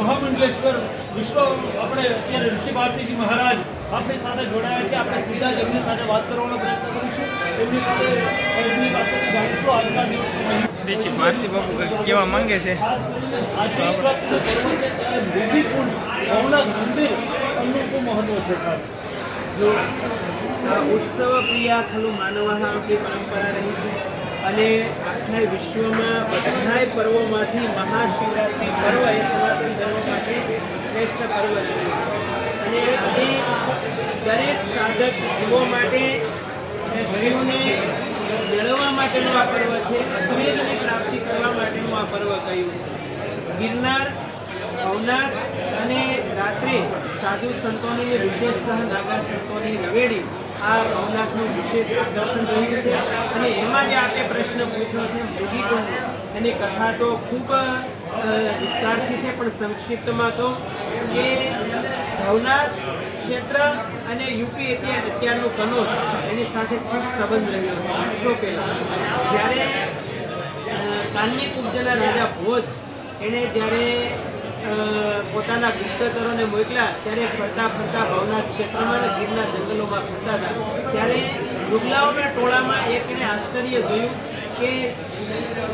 મહામંડલેશ્વર વિશ્વ આપણે અત્યારે ઋષિ ભારતીજી મહારાજ આપણી સાથે જોડાયા છે. આપણે સીધા જ એમની સાથે વાત કરવાનો પ્રયત્ન કરીશું. એમની સાથે એમની પાસેથી જાણીશું આજના દિવસ. દેશી ભારતી બાપુ માંગે છે? ભવનાથ મંદિર એમનું શું મહત્વ છે ખાસ? જો ઉત્સવ પ્રિયા ખલું માનવાહ આપણી પરંપરા રહી છે. અને આખા વિશ્વમાં બધાય પર્વોમાંથી મહાશિવરાત્રિ પર્વ એ સનાતન ધર્મ માટે શ્રેષ્ઠ પર્વ અને આજે દરેક સાધક જીવો માટે શિવને મેળવવા માટેનું આ પર્વ છે. અદ્વૈતની પ્રાપ્તિ કરવા માટેનું આ પર્વ કહ્યું છે. ગિરનાર, ભવનાથ અને રાત્રે સાધુ સંતોની વિશેષતઃ, નાગા સંતોની રવેડી આ ભવનાથનું વિશેષ આકર્ષણ રહ્યું છે. અને એમાં જે આપે પ્રશ્ન પૂછ્યો છે મૃગીકુંડ એની કથા તો ખૂબ વિસ્તારથી છે, પણ સંક્ષિપ્તમાં તો કે ભવનાથ ક્ષેત્ર અને યુપી અત્યારે, અત્યારનું કનોજ, એની સાથે ખૂબ સંબંધ રહ્યો છે. વર્ષો પહેલાં, જ્યારે કાનની કુબ્જના રાજા ભોજ એણે જ્યારે પોતાના ગુપ્તચરોને મોકલ્યા ત્યારે ફરતા ફરતા ભવનાથ ક્ષેત્રમાં ગીરના જંગલોમાં ફરતા હતા. ત્યારે મૃગલાઓના ટોળામાં એકને આશ્ચર્ય જોયું કે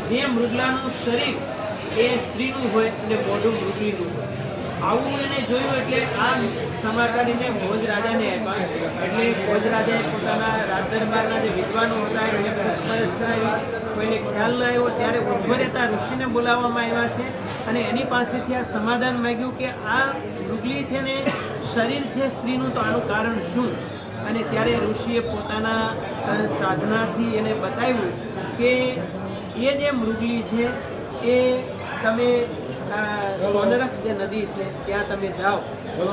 જે મૃગલાનું શરીર એ સ્ત્રીનું હોય અને મોઢું મૃગલીનું હોય. આવું એને જોયું એટલે આ સમાચાર એને ભોજ રાજાને એટલે ભોજ રાજાએ પોતાના રાજ દરબારના જે વિદ્વાનો હતા, એને પૂછપરછ કરાવી. કોઈને ખ્યાલ ન આવ્યો, ત્યારે ઉદ્ભરેતા ઋષિને બોલાવવામાં આવ્યા છે અને એની પાસેથી આ સમાધાન માગ્યું કે આ મૃગલી છે ને, શરીર છે સ્ત્રીનું, તો આનું કારણ શું? અને ત્યારે ઋષિએ પોતાના સાધનાથી એને બતાવ્યું કે એ જે મૃગલી છે, એ તમે સોનરખ જે નદી છે ત્યાં તમે જાઓ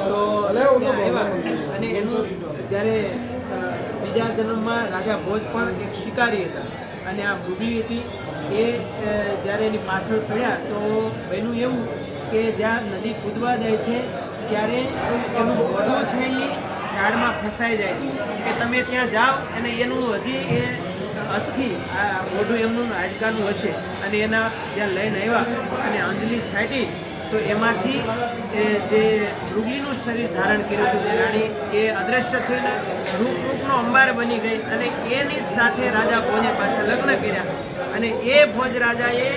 તો ત્યાં અને એનું જ્યારે બીજા જન્મમાં રાજા ભોજ પણ એક શિકારી હતા. અને આ મૃગલી હતી એ જ્યારે એની પાછળ પડ્યા તો એનું એવું કે જ્યાં નદી કૂદવા જાય છે ત્યારે એનું મોઢું છે એ ઝાડમાં ફસાઈ જાય છે. કે તમે ત્યાં જાઓ અને એનું હજી એ અસ્થિ આ મોઢું એમનું હાડકાનું હશે. અને એના જ્યાં લઈને આવ્યા અને અંજલિ છાંટી, તો એમાંથી એ જે મૃગલીનું શરીર ધારણ કર્યું હતું, જે રાણી, એ અદ્રશ્ય થઈને રૂપ રૂપનો અંબાર બની ગઈ અને એની સાથે રાજા ભોજે પાછા લગ્ન કર્યા. અને એ ભોજ રાજાએ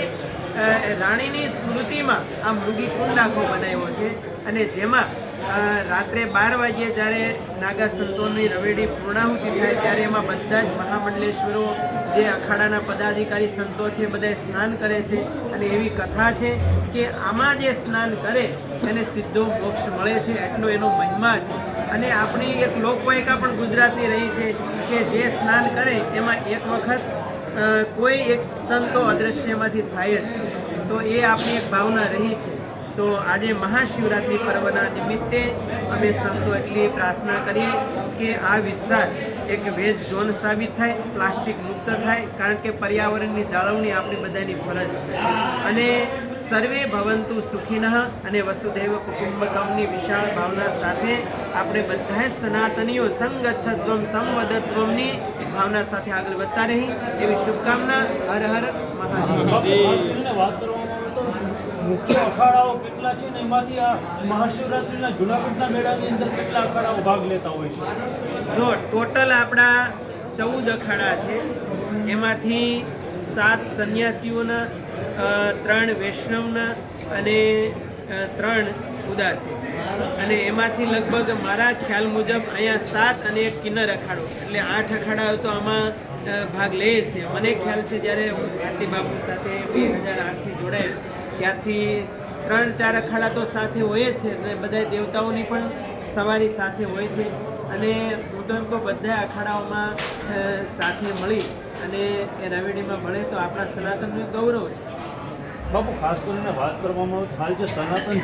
રાણીની સ્મૃતિમાં આ મૃગી કુંડ આખો બનાવ્યો છે. અને જેમાં રાત્રે બાર વાગ્યે જ્યારે નાગા સંતોની રવેડી પૂર્ણાહુતિ થાય ત્યારે એમાં બધા જ મહામંડલેશ્વરો, જે અખાડાના પદાધિકારી સંતો છે બધા સ્નાન કરે છે અને એવી કથા છે કે આમાં જે સ્નાન કરે એને સીધો મોક્ષ મળે છે, એટલો એનો મહિમા છે. અને આપણી એક લોકવાયકા પણ ગુજરાતની રહી છે કે જે સ્નાન કરે, એમાં એક વખત કોઈ એક સંતો અદ્રશ્યમાંથી થાય જ છે. તો એ આપણી એક ભાવના રહી છે. તો આજે મહાશિવરાત્રિ પર્વના નિમિત્તે અમે સંતો એટલી પ્રાર્થના કરીએ કે આ વિસ્તાર એક વેજ ઝોન સાબિત થાય, પ્લાસ્ટિક મુક્ત થાય, કારણ કે પર્યાવરણની જાળવણી આપણી બધાની ફરજ છે. અને સર્વે ભવંતુ સુખિનઃ અને વસુધૈવ કુટુંબકમની વિશાળ ભાવના સાથે આપણે બધા સનાતનીઓ સંગચ્છત્વમ, સંવદત્વમની ભાવના સાથે આગળ વધતા રહી. એવી શુભકામના, હર હર મહાદેવ બાપુ, ખાસ કરીને વાત કરવામાં આવે તો મુખ્ય અખાડાઓ કેટલા છે ને એમાંથી આ મહાશિવરાત્રિના જુનાગઢના મેળાની અંદર કેટલા અખાડાઓ ભાગ લેતા હોય છે? જો ટોટલ આપણા ચૌદ અખાડા છે. એમાંથી સાત સંન્યાસીઓના ત્રણ વૈષ્ણવના અને ત્રણ ઉદાસી. અને એમાંથી લગભગ મારા ખ્યાલ મુજબ અહીંયા સાત અને એક કિન્નર અખાડો. એટલે આઠ અખાડાઓ તો આમાં ભાગ લે છે. મને ખ્યાલ છે જ્યારે હું ભારતી બાપુ સાથે બે હજાર આઠથી જોડાયેલ ત્યારથી ત્રણ, ચાર અખાડા તો સાથે હોય જ છે અને બધા દેવતાઓની પણ સવારી સાથે હોય છે. અને હું તો એમ કહું બધા અખાડાઓમાં સાથે મળી અને એ રવેડીમાં મળે તો આપણા સનાતનનું ગૌરવ છે. બાપુ, ખાસ કરીને વાત કરવામાં આવે હાલ જે સનાતન